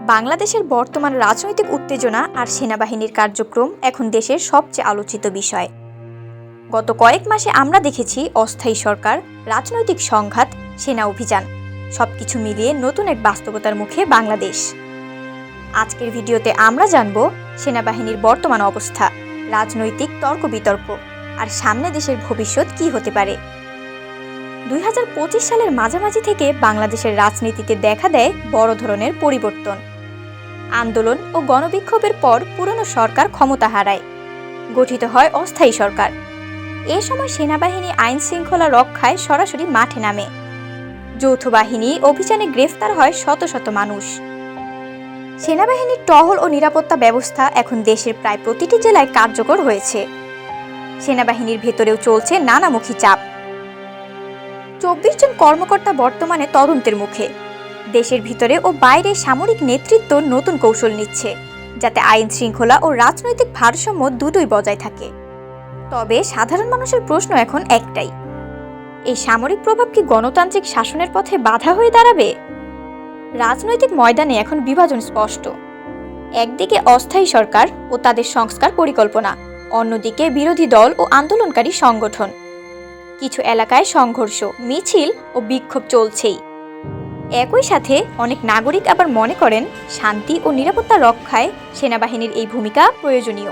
বাংলাদেশের বর্তমান রাজনৈতিক উত্তেজনা আর সেনাবাহিনীর কার্যক্রম এখন দেশের সবচেয়ে আলোচিত বিষয়। গত কয়েক মাসে আমরা দেখেছি অস্থায়ী সরকার, রাজনৈতিক সংঘাত, সেনা অভিযান, সবকিছু মিলিয়ে নতুন এক বাস্তবতার মুখে বাংলাদেশ। আজকের ভিডিওতে আমরা জানব সেনাবাহিনীর বর্তমান অবস্থা, রাজনৈতিক তর্ক বিতর্ক, আর সামনে দেশের ভবিষ্যৎ কি হতে পারে। দুই হাজার পঁচিশ সালের মাঝামাঝি থেকে বাংলাদেশের রাজনীতিতে দেখা দেয় বড় ধরনের পরিবর্তন। আন্দোলন ও গণবিক্ষোভের পর পুরনো সরকার ক্ষমতা হারায়, গঠিত হয় অস্থায়ী সরকার। এ সময় সেনাবাহিনী আইন শৃঙ্খলা রক্ষায় সরাসরি মাঠে নামে। যৌথ বাহিনী অভিযানে গ্রেফতার হয় শত শত মানুষ। সেনাবাহিনীর টহল ও নিরাপত্তা ব্যবস্থা এখন দেশের প্রায় প্রতিটি জেলায় কার্যকর হয়েছে। সেনাবাহিনীর ভেতরেও চলছে নানামুখী চাপ। চব্বিশ জন কর্মকর্তা বর্তমানে তদন্তের মুখে। দেশের ভিতরে ও বাইরে সামরিক নেতৃত্ব নতুন কৌশল নিচ্ছে, যাতে আইন শৃঙ্খলা ও রাজনৈতিক ভারসাম্য দুটোই বজায় থাকে। তবে সাধারণ মানুষের প্রশ্ন এখন একটাই, এই সামরিক প্রভাব কি গণতান্ত্রিক শাসনের পথে বাধা হয়ে দাঁড়াবে? রাজনৈতিক ময়দানে এখন বিভাজন স্পষ্ট। একদিকে অস্থায়ী সরকার ও তাদের সংস্কার পরিকল্পনা, অন্যদিকে বিরোধী দল ও আন্দোলনকারী সংগঠন। কিছু এলাকায় সংঘর্ষ, মিছিল ও বিক্ষোভ চলছেই। একই সাথে অনেক নাগরিক আবার মনে করেন, শান্তি ও নিরাপত্তা রক্ষায় সেনাবাহিনীর এই ভূমিকা প্রয়োজনীয়।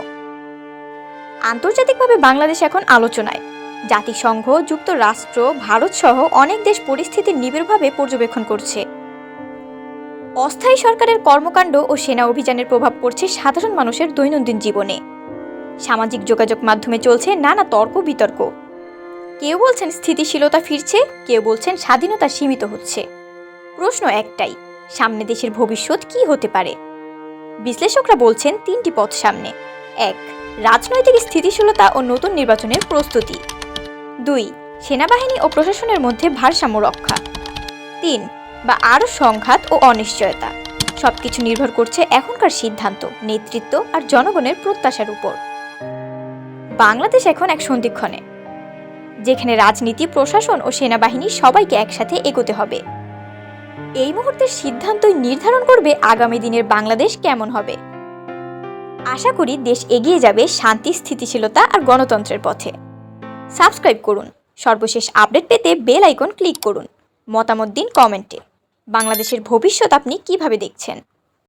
আন্তর্জাতিকভাবে বাংলাদেশ এখন আলোচনায়। জাতিসংঘ, যুক্তরাষ্ট্র, ভারত সহ অনেক দেশ পরিস্থিতি নিবিড়ভাবে পর্যবেক্ষণ করছে। অস্থায়ী সরকারের কর্মকাণ্ড ও সেনা অভিযানের প্রভাব পড়ছে সাধারণ মানুষের দৈনন্দিন জীবনে। সামাজিক যোগাযোগ মাধ্যমে চলছে নানা তর্ক বিতর্ক। কেউ বলছেন স্থিতিশীলতা ফিরছে, কেউ বলছেন স্বাধীনতা সীমিত হচ্ছে। প্রশ্ন একটাই, সামনে দেশের ভবিষ্যৎ কি হতে পারে? বিশ্লেষকরা বলছেন তিনটি পথ সামনে। এক, রাজনৈতিক স্থিতিশীলতা ও নতুন নির্বাচনের প্রস্তুতি। দুই, সেনাবাহিনী ও প্রশাসনের মধ্যে ভারসাম্য রক্ষা। তিন, বা আরও সংঘাত ও অনিশ্চয়তা। সবকিছু নির্ভর করছে এখনকার সিদ্ধান্ত, নেতৃত্ব আর জনগণের প্রত্যাশার উপর। বাংলাদেশ এখন এক সন্ধিক্ষণে। যেখানে রাজনীতি, প্রশাসন ও সেনাবাহিনী সবাইকে একসাথে এগোতে হবে। এই মুহূর্তের সিদ্ধান্তই নির্ধারণ করবে আগামী দিনের বাংলাদেশ কেমন হবে। আশা করি দেশ এগিয়ে যাবে শান্তি, স্থিতিশীলতা আর গণতন্ত্রের পথে। সাবস্ক্রাইব করুন। সর্বশেষ আপডেট পেতে বেল আইকন ক্লিক করুন। মতামত দিন কমেন্টে। বাংলাদেশের ভবিষ্যৎ আপনি কীভাবে দেখছেন?